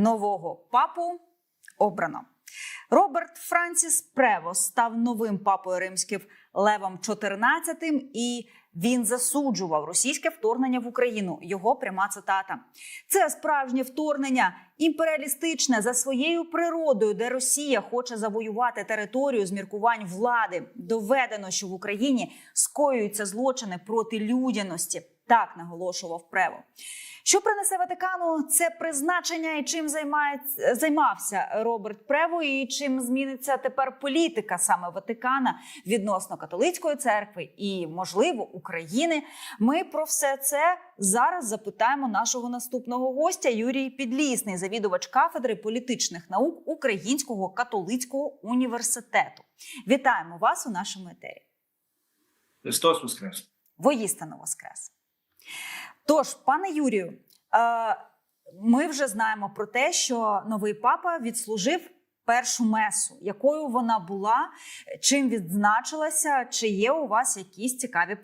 Нового папу обрано. Роберт Франсіс Прево став новим папою римським Левом XIV і він засуджував російське вторгнення в Україну. Його пряма цитата: це справжнє вторгнення, імперіалістичне за своєю природою, де Росія хоче завоювати територію з міркувань влади. Доведено, що в Україні скоюються злочини проти людяності. Так наголошував Прево. Що принесе Ватикану це призначення, і чим займається займався Роберт Прево, і чим зміниться тепер політика саме Ватикана відносно католицької церкви і, можливо, України. Ми про все це зараз запитаємо нашого наступного гостя Юрій Підлісний, завідувач кафедри політичних наук Українського католицького університету. Вітаємо вас у нашому етері. Христос Воскрес! Воїстину Воскрес! Тож, пане Юрію, е, ми вже знаємо про те, що новий папа відслужив першу месу. Якою вона була, чим відзначилася? Чи є у вас якісь цікаві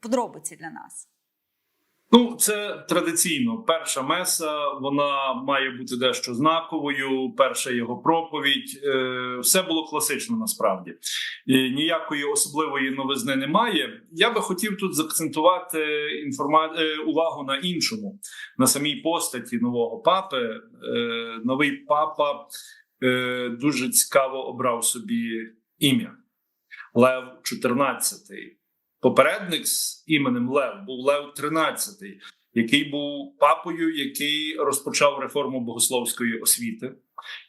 подробиці для нас? Ну, це традиційно. Перша меса вона має бути дещо знаковою. Перша його проповідь. Е, все було класично насправді І ніякої особливої новизни немає. Я би хотів тут заакцентувати інформа... Е, увагу на іншому, на самій постаті нового папи. Е, новий папа дуже цікаво обрав собі ім'я Лев 14 Попередник з іменем Лев був Лев XIII, який був папою, який розпочав реформу богословської освіти.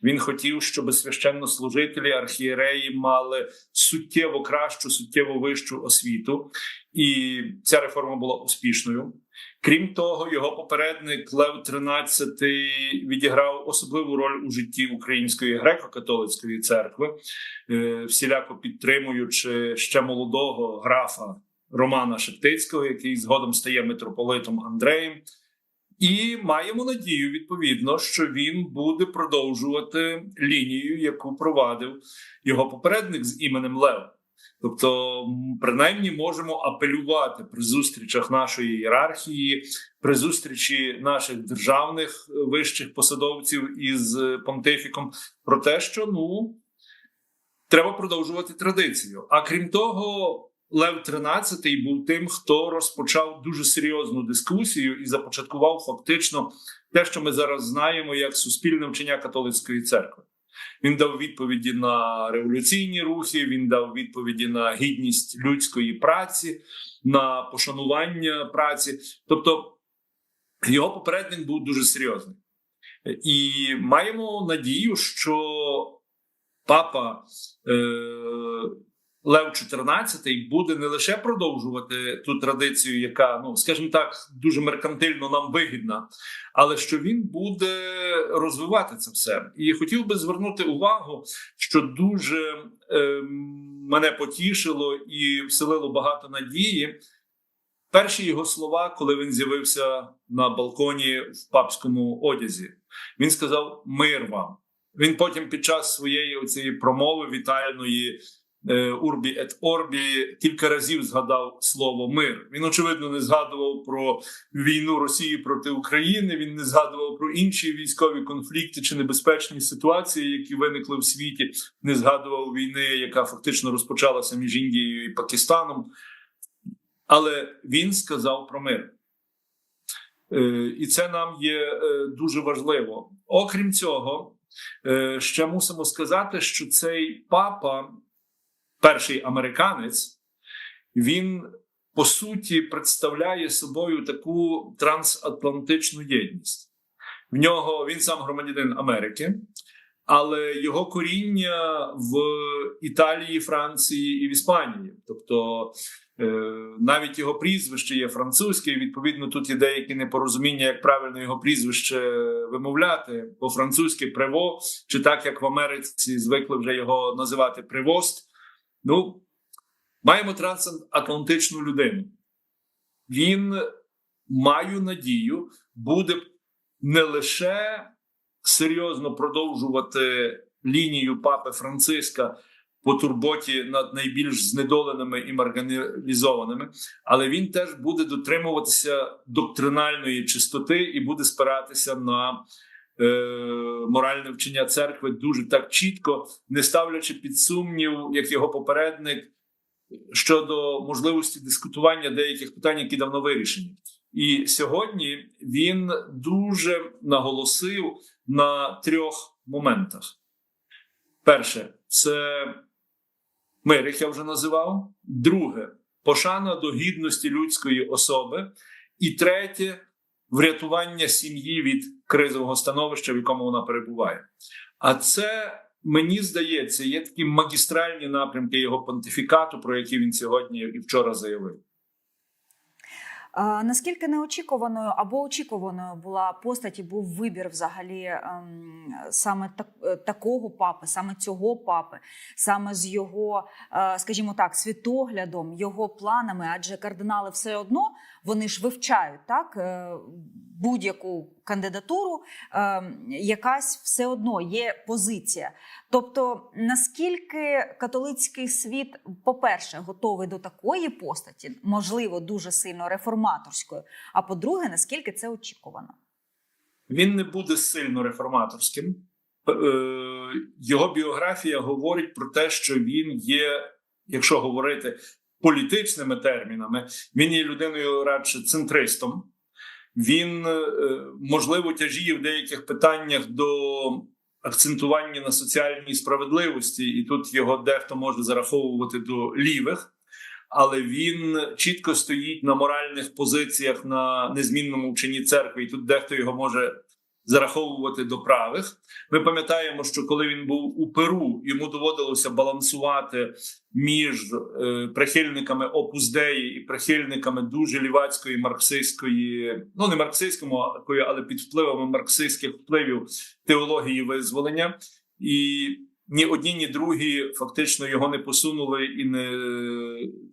Він хотів, щоб священнослужителі, архієреї мали суттєво кращу, суттєво вищу освіту, і ця реформа була успішною. Крім того, його попередник Лев XIII відіграв особливу роль у житті Української греко-католицької церкви, е, всіляко підтримуючи ще молодого графа Романа Шептицького, який згодом стає митрополитом Андреєм. І маємо надію, відповідно, що він буде продовжувати лінію, яку провадив його попередник з іменем Лев. Тобто, принаймні, можемо апелювати при зустрічах нашої ієрархії, при зустрічі наших державних вищих посадовців із понтифіком про те, що ну треба продовжувати традицію. А крім того, Лев XIII був тим, хто розпочав дуже серйозну дискусію і започаткував фактично те, що ми зараз знаємо, як суспільне вчення католицької церкви. Він дав відповіді на революційні рухи. Він дав відповіді на гідність людської праці, на пошанування праці. Тобто його попередник був дуже серйозний, і маємо надію, що папа. Е- Лев XIV буде не лише продовжувати ту традицію, яка ну скажімо так, дуже меркантильно нам вигідна, але що він буде розвивати це все. І хотів би звернути увагу, що дуже е, мене потішило і вселило багато надії. Перші його слова, коли він з'явився на балконі в папському одязі, він сказав: Мир вам. Він потім під час своєї оцієї промови вітальної. Урбі ет Орбі кілька разів згадав слово мир. Він очевидно не згадував про війну Росії проти України. Він не згадував про інші військові конфлікти чи небезпечні ситуації, які виникли в світі. Не згадував війни, яка фактично розпочалася між Індією і Пакистаном. Але він сказав про мир. Е, і це нам є е, дуже важливо. Окрім цього, е, ще мусимо сказати, що цей папа перший американець, він по суті представляє собою таку трансатлантичну єдність. В нього він сам громадянин Америки, але його коріння в Італії, Франції і в Іспанії. Тобто е, навіть його прізвище є французьке. і, Відповідно, тут є деякі непорозуміння, як правильно його прізвище вимовляти, бо французьке приво, чи так як в Америці звикли вже його називати привост. Ну, маємо трансатлантичну людину. Він, маю надію, буде не лише серйозно продовжувати лінію папи Франциска по турботі над найбільш знедоленими і марганізованими, але він теж буде дотримуватися доктринальної чистоти і буде спиратися на моральне вчення церкви дуже так чітко, не ставлячи під сумнів, як його попередник, щодо можливості дискутування деяких питань, які давно вирішені. І сьогодні він дуже наголосив на трьох моментах. Перше, це мир, як я вже називав. Друге, пошана до гідності людської особи. І третє врятування сім'ї від кризового становища, в якому вона перебуває. А це мені здається, є такі магістральні напрямки його понтифікату, про які він сьогодні і вчора заявив. Наскільки неочікуваною або очікуваною була постать і був вибір взагалі ем, саме так, такого папи, саме цього папи, саме з його, е, скажімо так, світоглядом, його планами, адже кардинали все одно вони ж вивчають так е, будь-яку кандидатуру, е, якась все одно є позиція. Тобто, наскільки католицький світ, по-перше, готовий до такої постаті, можливо, дуже сильно реформаторської. А по-друге, наскільки це очікувано? Він не буде сильно реформаторським. Е, Його біографія говорить про те, що він є, якщо говорити політичними термінами, він є людиною радше центристом. Він, е, можливо, тяжіє в деяких питаннях до акцентування на соціальній справедливості, і тут його дехто може зараховувати до лівих, але він чітко стоїть на моральних позиціях на незмінному вченні церкви, і тут дехто його може зараховувати до правих. Ми пам'ятаємо, що коли він був у Перу, йому доводилося балансувати між е, прихильниками Dei і прихильниками дуже лівацької марксистської, ну не марксистської, але під впливами марксистських впливів теології визволення. І ні одні, ні другі фактично його не посунули і не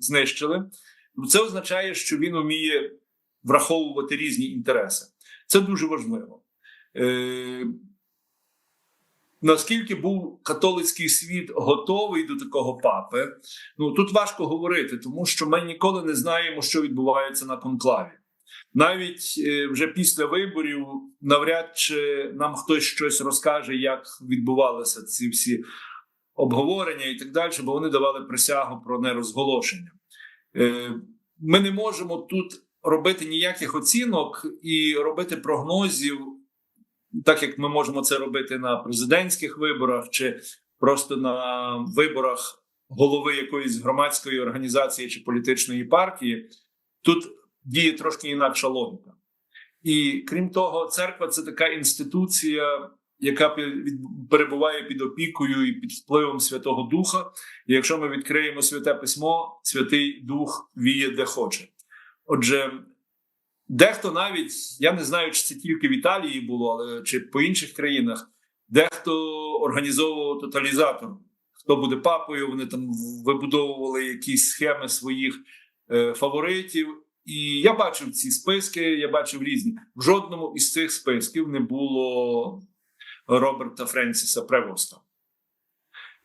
знищили. Це означає, що він вміє враховувати різні інтереси. Це дуже важливо. Е, Наскільки був католицький світ готовий до такого папи? Ну тут важко говорити, тому що ми ніколи не знаємо, що відбувається на конклаві. Навіть е, вже після виборів, навряд чи нам хтось щось розкаже, як відбувалися ці всі обговорення і так далі, бо вони давали присягу про нерозголошення. Е, Ми не можемо тут робити ніяких оцінок і робити прогнозів так як ми можемо це робити на президентських виборах, чи просто на виборах голови якоїсь громадської організації чи політичної партії, тут діє трошки інакша логіка. І крім того, церква це така інституція, яка перебуває під опікою і під впливом Святого Духа. І якщо ми відкриємо святе письмо, Святий Дух віє де хоче. Отже, Дехто навіть я не знаю, чи це тільки в Італії було, але чи по інших країнах, дехто організовував тоталізатор. Хто буде папою? Вони там вибудовували якісь схеми своїх е, фаворитів. І я бачив ці списки, я бачив різні. В жодному із цих списків не було Роберта Френсіса Превоста.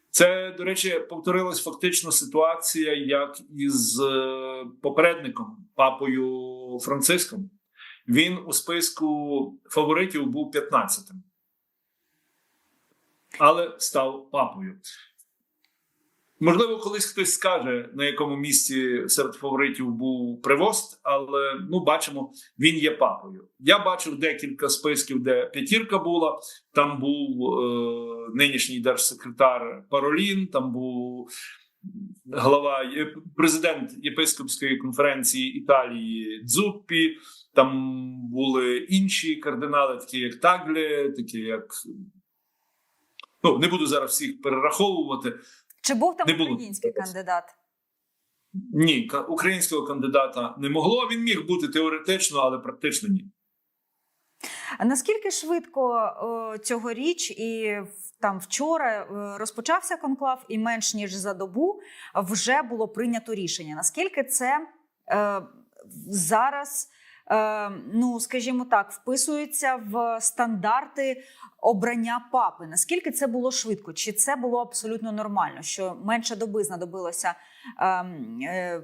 Це, до речі, повторилась фактично ситуація, як із е, попередником, папою Франциском. Він у списку фаворитів був 15-тим, але став папою. Можливо, колись хтось скаже, на якому місці серед фаворитів був Привост, але ну бачимо, він є папою. Я бачив декілька списків, де п'ятірка була. Там був е, нинішній держсекретар Паролін, там був глава президент єпископської конференції Італії Дзуппі. Там були інші кардинали, такі як Таглі, такі як ну не буду зараз всіх перераховувати. Чи був там Не було. український кандидат? Ні, українського кандидата не могло. Він міг бути теоретично, але практично ні. Наскільки швидко цьогоріч і там вчора е, розпочався конклав, і менш ніж за добу вже було прийнято рішення? Наскільки це е, зараз, е, ну скажімо так, вписується в стандарти обрання папи? Наскільки це було швидко? Чи це було абсолютно нормально? Що менше доби знадобилося е, е,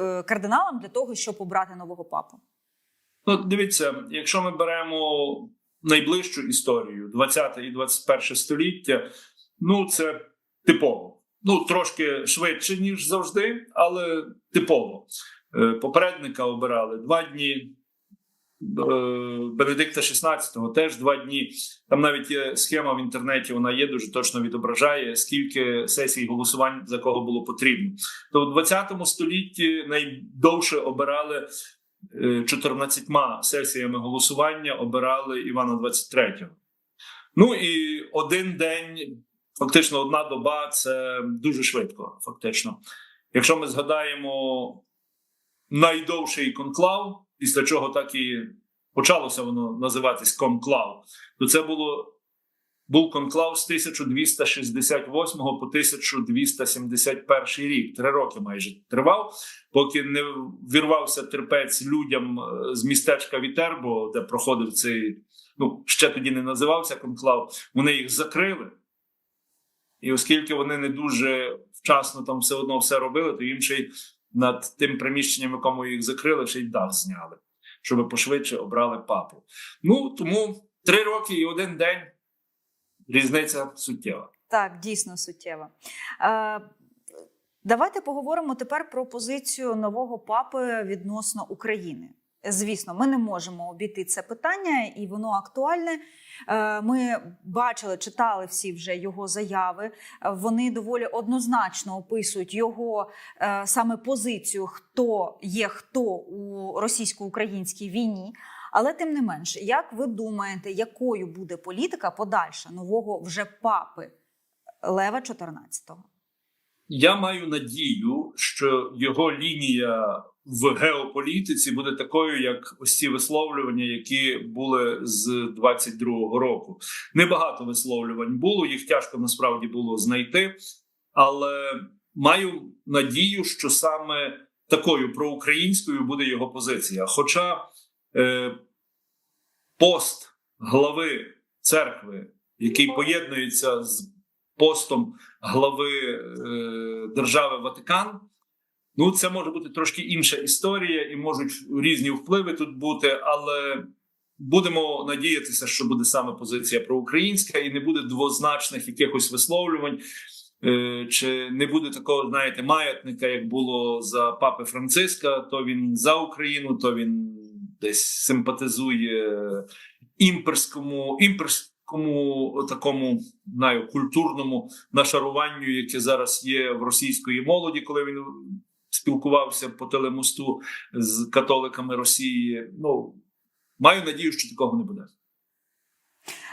е, кардиналам для того, щоб обрати нового папу? Ну, дивіться, якщо ми беремо найближчу історію 20 і 21 століття. Ну, це типово. Ну, трошки швидше, ніж завжди, але типово. Е, Попередника обирали два дні. е, Бенедикта XVI теж два дні. Там навіть є схема в інтернеті, вона є дуже точно відображає, скільки сесій голосувань за кого було потрібно. То в 20 столітті найдовше обирали 14 сесіями голосування, обирали Івана 23. Ну і один день, фактично, одна доба це дуже швидко. Фактично, якщо ми згадаємо найдовший конклав, після чого так і почалося воно називатись конклав, то це було. Був конклав з 1268 по 1271 рік. Три роки майже тривав, поки не вірвався терпець людям е, з містечка Вітербо, де проходив цей, ну ще тоді не називався конклав. Вони їх закрили. І оскільки вони не дуже вчасно там все одно все робили, то їм ще й над тим приміщенням, якому їх закрили, ще й дах зняли, щоб пошвидше обрали папу. Ну тому три роки і один день різниця суттєва. Так, дійсно суттєво. Е, давайте поговоримо тепер про позицію нового папи відносно України. Звісно, ми не можемо обійти це питання, і воно актуальне. Е, Ми бачили, читали всі вже його заяви. Вони доволі однозначно описують його е, саме позицію, хто є хто у російсько-українській війні. Але тим не менш, як ви думаєте, якою буде політика подальша нового вже папи Лева 14-го? Я маю надію, що його лінія в геополітиці буде такою, як ось ці висловлювання, які були з 22-го року. Небагато висловлювань було, їх тяжко насправді було знайти, але маю надію, що саме такою проукраїнською буде його позиція. Хоча пост глави церкви, який поєднується з постом глави е, держави Ватикан. Ну, це може бути трошки інша історія, і можуть різні впливи тут бути, але будемо надіятися, що буде саме позиція проукраїнська, і не буде двозначних якихось висловлювань. Е, Чи не буде такого, знаєте, маятника, як було за папи Франциска, то він за Україну, то він десь симпатизує імперському імперському такому знаю, культурному нашаруванню, яке зараз є в російської молоді, коли він спілкувався по телемосту з католиками Росії. Ну маю надію, що такого не буде.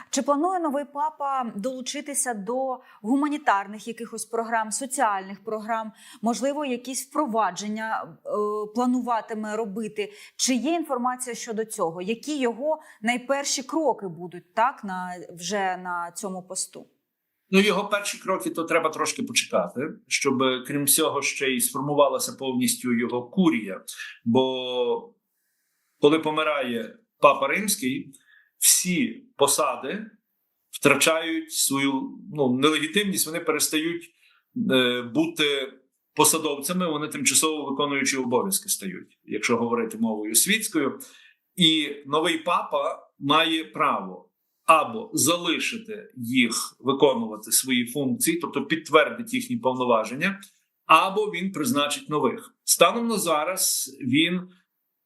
Чи планує новий папа долучитися до гуманітарних якихось програм, соціальних програм? Можливо, якісь впровадження е, плануватиме робити? Чи є інформація щодо цього? Які його найперші кроки будуть так на вже на цьому посту? Ну, його перші кроки то треба трошки почекати, щоб крім всього ще й сформувалася повністю його курія. Бо коли помирає папа римський, всі посади втрачають свою ну, нелегітимність, вони перестають е, бути посадовцями, вони тимчасово виконуючі обов'язки стають, якщо говорити мовою світською. І новий папа має право або залишити їх виконувати свої функції, тобто підтвердить їхні повноваження, або він призначить нових. Станом на зараз він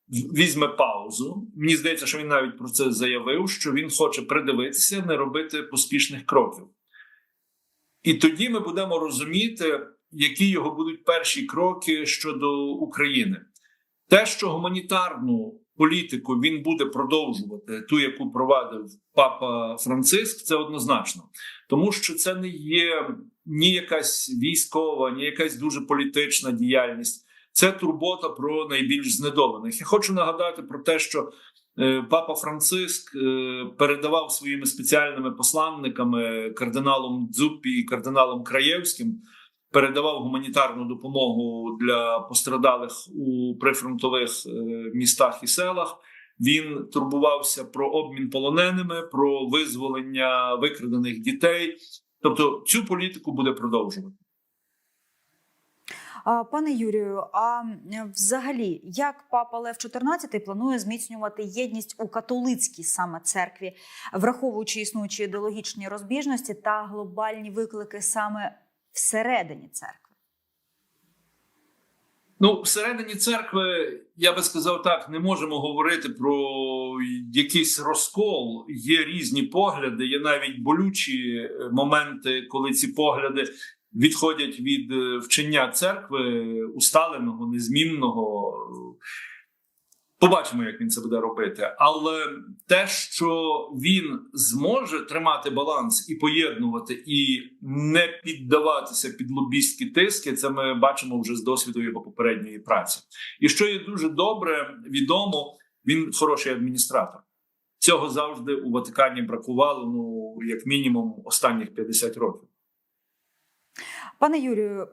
візьме паузу. Мені здається, що він навіть про це заявив, що він хоче придивитися, не робити поспішних кроків. І тоді ми будемо розуміти, які його будуть перші кроки щодо України. Те, що гуманітарну політику він буде продовжувати, ту, яку провадив папа Франциск, це однозначно, тому що це не є ні якась військова, ні якась дуже політична діяльність. Це турбота про найбільш знедолених. Я хочу нагадати про те, що е, папа Франциск е, передавав своїми спеціальними посланниками кардиналом Дзуппі і кардиналом Краєвським. Передавав гуманітарну допомогу для пострадалих у прифронтових е, містах і селах. Він турбувався про обмін полоненими, про визволення викрадених дітей. Тобто, цю політику буде продовжувати. Пане Юрію, а взагалі, як папа Лев XIV планує зміцнювати єдність у католицькій саме церкві, враховуючи існуючі ідеологічні розбіжності та глобальні виклики саме всередині церкви? Ну, всередині церкви, я би сказав так, не можемо говорити про якийсь розкол. Є різні погляди, є навіть болючі моменти, коли ці погляди відходять від е, вчення церкви усталеного, незмінного. Побачимо, як він це буде робити. Але те, що він зможе тримати баланс і поєднувати, і не піддаватися під лобістські тиски, це ми бачимо вже з досвіду його попередньої праці. І що є дуже добре відомо, він хороший адміністратор. Цього завжди у Ватикані бракувало, ну як мінімум, останніх 50 років. Пане Юрію, е,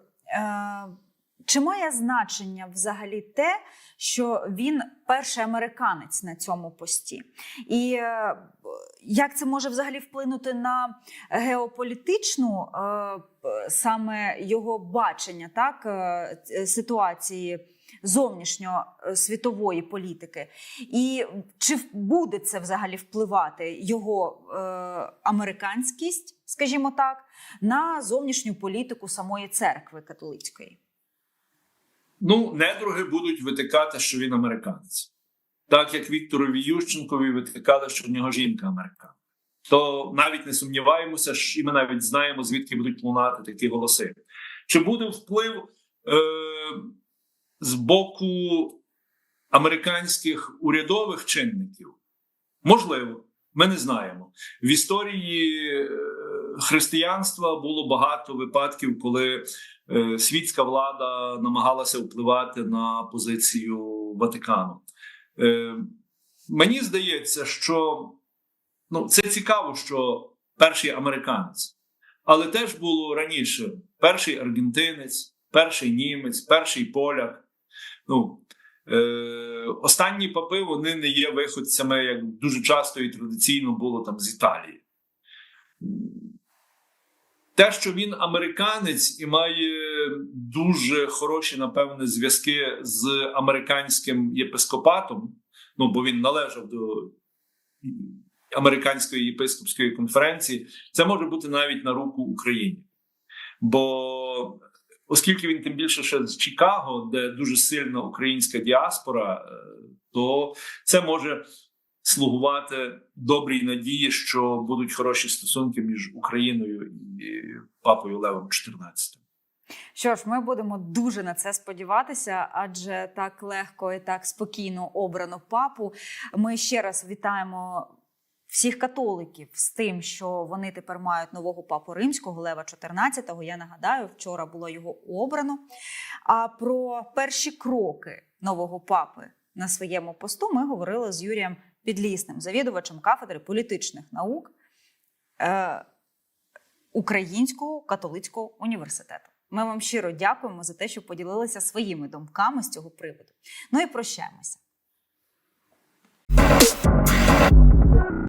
чи має значення взагалі те, що він перший американець на цьому пості? І е, як це може взагалі вплинути на геополітичну е, саме його бачення так, ситуації? Зовнішньосвітової політики, і чи буде це взагалі впливати його е, американськість, скажімо так, на зовнішню політику самої церкви католицької? Ну, недруги будуть витикати, що він американець, так як Вікторові Ющенкові витикали, що в нього жінка американка. То навіть не сумніваємося, і ми навіть знаємо, звідки будуть лунати такі голоси. Чи буде вплив е, з боку американських урядових чинників? Можливо, ми не знаємо. В історії е, християнства було багато випадків, коли е, світська влада намагалася впливати на позицію Ватикану. Е, Мені здається, що ну, це цікаво, що перший американець, але теж було раніше перший аргентинець, перший німець, перший поляк. Ну, е, останні папи вони не є виходцями, як дуже часто і традиційно було там з Італії. Те, що він американець і має дуже хороші, напевне, зв'язки з американським єпископатом, ну бо він належав до американської єпископської конференції, це може бути навіть на руку Україні. Бо оскільки він тим більше ще з Чикаго, де дуже сильна українська діаспора, е, то це може слугувати добрій надії, що будуть хороші стосунки між Україною і папою Левом XIV. Що ж, ми будемо дуже на це сподіватися, адже так легко і так спокійно обрано папу. Ми ще раз вітаємо всіх католиків з тим, що вони тепер мають нового папу римського Лева XIV. Я нагадаю, вчора було його обрано. А про перші кроки нового папи на своєму посту ми говорили з Юрієм Підлісним, завідувачем кафедри політичних наук е, Українського католицького університету. Ми вам щиро дякуємо за те, що поділилися своїми думками з цього приводу. Ну і прощаємося.